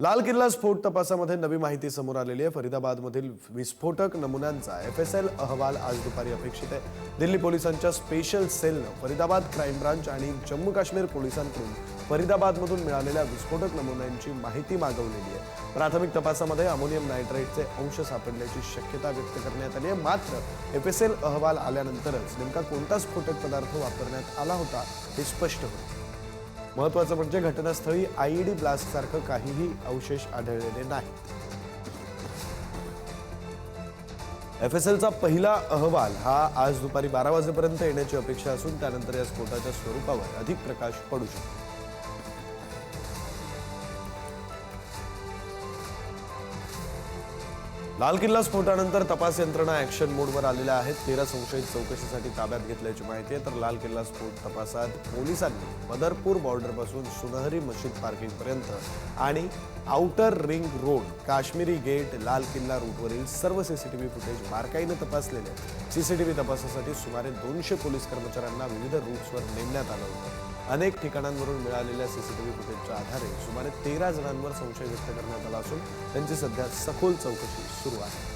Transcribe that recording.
लाल किल्ला स्फोट तपासामध्ये नवी माहिती समोर आलेली आहे. फरीदाबादमधील विस्फोटक नमुन्यांचा एफ एस एल अहवाल आज दुपारी अपेक्षित आहे. दिल्ली पोलिसांच्या स्पेशल सेलनं फरीदाबाद क्राईम ब्रांच आणि जम्मू काश्मीर पोलिसांकडून फरीदाबादमधून मिळालेल्या विस्फोटक नमुन्यांची माहिती मागवलेली आहे. प्राथमिक तपासामध्ये अमोनियम नायट्राईटचे अंश सापडल्याची शक्यता व्यक्त करण्यात आली आहे. मात्र एफ एस एल अहवाल आल्यानंतरच नेमका कोणता स्फोटक पदार्थ वापरण्यात आला होता हे स्पष्ट होईल महत्वाचं म्हणजे घटनास्थळी आयईडी ब्लास्ट सारखं काहीही अवशेष आढळलेले नाही. एफ एस एलचा पहिला अहवाल हा आज दुपारी बारा वाजेपर्यंत येण्याची अपेक्षा असून त्यानंतर या स्फोटाच्या स्वरूपावर अधिक प्रकाश पडू शकतो. लाल किल्ला स्फोटानंतर तपास यंत्रणा ऍक्शन मोडवर आलेल्या आहेत. तेरा संशयित चौकशीसाठी ताब्यात घेतल्याची माहिती आहे. तर लाल किल्ला स्फोट तपासात पोलिसांनी बदरपूर बॉर्डरपासून सुनहरी मशीद पार्किंगपर्यंत आणि outer ring road Kashmiri gate लाल किल्ला रूटवरील सर्व सीसीटीव्ही फुटेज बारकाईनं तपासलेले सीसीटीव्ही तपासासाठी सुमारे दोनशे पोलीस कर्मचाऱ्यांना विविध रूट्सवर नेमण्यात आलं होतं. अनेक ठिकाणांवरून मिळालेल्या सीसीटीव्ही फुटेजच्या आधारे सुमारे तेरा जणांवर संशय व्यक्त करण्यात आला असून त्यांची सध्या सखोल चौकशी सुरू आहे.